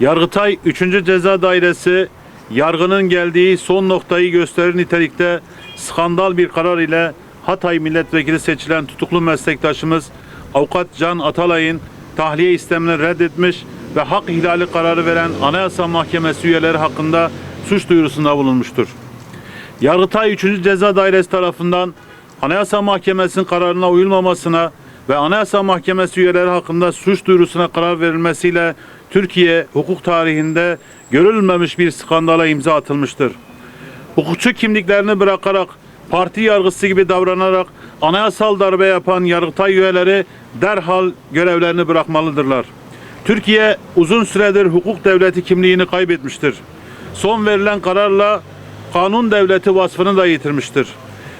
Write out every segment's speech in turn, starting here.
Yargıtay 3. Ceza Dairesi yargının geldiği son noktayı gösterir nitelikte skandal bir karar ile Hatay milletvekili seçilen tutuklu meslektaşımız Avukat Can Atalay'ın tahliye istemini reddetmiş ve hak ihlali kararı veren Anayasa Mahkemesi üyeleri hakkında suç duyurusunda bulunmuştur. Yargıtay 3. Ceza Dairesi tarafından Anayasa Mahkemesi'nin kararına uyulmamasına ve Anayasa Mahkemesi üyeleri hakkında suç duyurusuna karar verilmesiyle Türkiye hukuk tarihinde görülmemiş bir skandala imza atılmıştır. Hukukçu kimliklerini bırakarak parti yargısı gibi davranarak anayasal darbe yapan Yargıtay üyeleri derhal görevlerini bırakmalıdırlar. Türkiye uzun süredir hukuk devleti kimliğini kaybetmiştir. Son verilen kararla kanun devleti vasfını da yitirmiştir.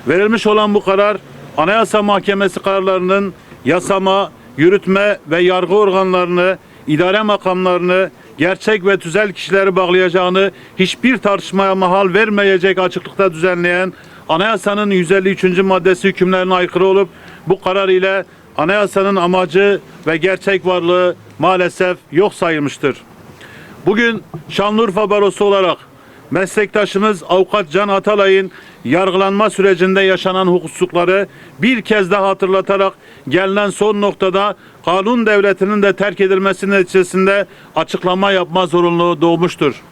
Verilmiş olan bu karar Anayasa Mahkemesi kararlarının yasama, yürütme ve yargı organlarını, idare makamlarını, gerçek ve tüzel kişileri bağlayacağını hiçbir tartışmaya mahal vermeyecek açıklıkta düzenleyen Anayasanın 153. maddesi hükümlerine aykırı olup bu karar ile anayasanın amacı ve gerçek varlığı maalesef yok sayılmıştır. Bugün Şanlıurfa Barosu olarak meslektaşımız Avukat Can Atalay'ın yargılanma sürecinde yaşanan hukuksuzlukları bir kez daha hatırlatarak gelinen son noktada kanun devletinin de terk edilmesi neticesinde açıklama yapma zorunluluğu doğmuştur.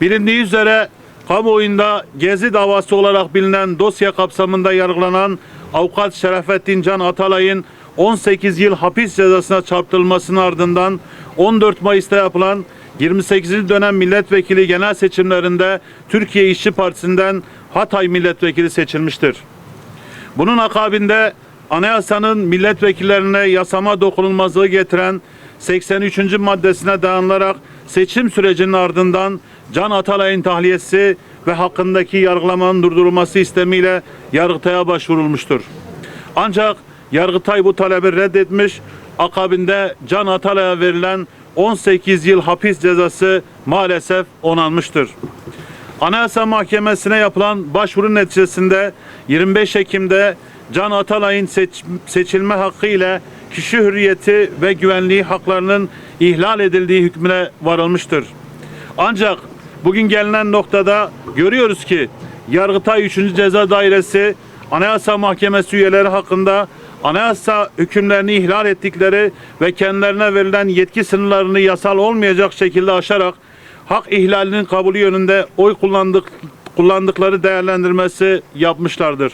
Bilindiği üzere kamuoyunda Gezi davası olarak bilinen dosya kapsamında yargılanan Avukat Şerefettin Can Atalay'ın 18 yıl hapis cezasına çarptırılmasının ardından 14 Mayıs'ta yapılan 28. dönem milletvekili genel seçimlerinde Türkiye İşçi Partisi'nden Hatay milletvekili seçilmiştir. Bunun akabinde anayasanın milletvekillerine yasama dokunulmazlığı getiren 83. maddesine dayanılarak seçim sürecinin ardından Can Atalay'ın tahliyesi ve hakkındaki yargılamanın durdurulması istemiyle Yargıtay'a başvurulmuştur. Ancak Yargıtay bu talebi reddetmiş, akabinde Can Atalay'a verilen 18 yıl hapis cezası maalesef onanmıştır. Anayasa Mahkemesi'ne yapılan başvuru neticesinde 25 Ekim'de Can Atalay'ın seç- seçilme hakkı ile kişi hürriyeti ve güvenliği haklarının ihlal edildiği hükmüne varılmıştır. Ancak bugün gelinen noktada görüyoruz ki Yargıtay 3. Ceza Dairesi Anayasa Mahkemesi üyeleri hakkında anayasa hükümlerini ihlal ettikleri ve kendilerine verilen yetki sınırlarını yasal olmayacak şekilde aşarak hak ihlalinin kabulü yönünde oy kullandık, kullandıkları değerlendirmesi yapmışlardır.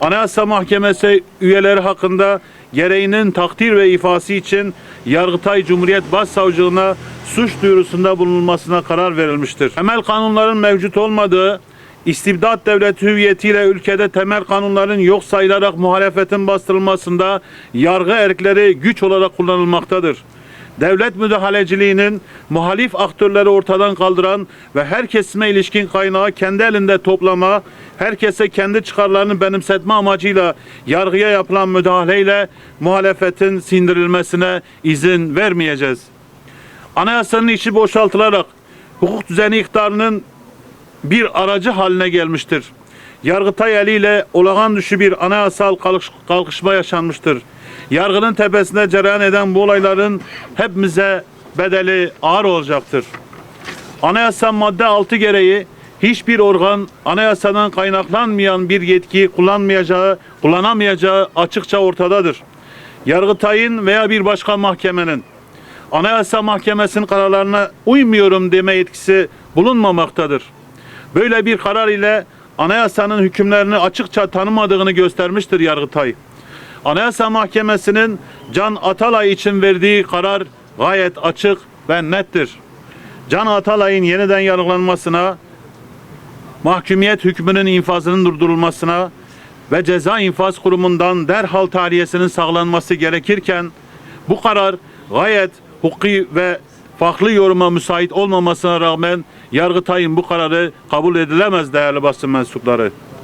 Anayasa Mahkemesi üyeleri hakkında gereğinin takdir ve ifası için Yargıtay Cumhuriyet Başsavcılığına suç duyurusunda bulunulmasına karar verilmiştir. Temel kanunların mevcut olmadığı, istibdat devleti hüviyetiyle ülkede temel kanunların yok sayılarak muhalefetin bastırılmasında yargı erkleri güç olarak kullanılmaktadır devlet müdahaleciliğinin muhalif aktörleri ortadan kaldıran ve her kesime ilişkin kaynağı kendi elinde toplama, herkese kendi çıkarlarını benimsetme amacıyla yargıya yapılan müdahaleyle muhalefetin sindirilmesine izin vermeyeceğiz. Anayasanın içi boşaltılarak hukuk düzeni iktidarının bir aracı haline gelmiştir. Yargıtay eliyle olağan dışı bir anayasal kalkış- kalkışma yaşanmıştır. Yargının tepesinde cereyan eden bu olayların hepimize bedeli ağır olacaktır. Anayasa madde 6 gereği hiçbir organ anayasadan kaynaklanmayan bir yetki kullanmayacağı, kullanamayacağı açıkça ortadadır. Yargıtay'ın veya bir başka mahkemenin Anayasa Mahkemesi'nin kararlarına uymuyorum deme yetkisi bulunmamaktadır. Böyle bir karar ile anayasanın hükümlerini açıkça tanımadığını göstermiştir Yargıtay. Anayasa Mahkemesi'nin Can Atalay için verdiği karar gayet açık ve nettir. Can Atalay'ın yeniden yargılanmasına, mahkumiyet hükmünün infazının durdurulmasına ve ceza infaz kurumundan derhal tahliyesinin sağlanması gerekirken bu karar gayet hukuki ve farklı yoruma müsait olmamasına rağmen Yargıtay'ın bu kararı kabul edilemez değerli basın mensupları.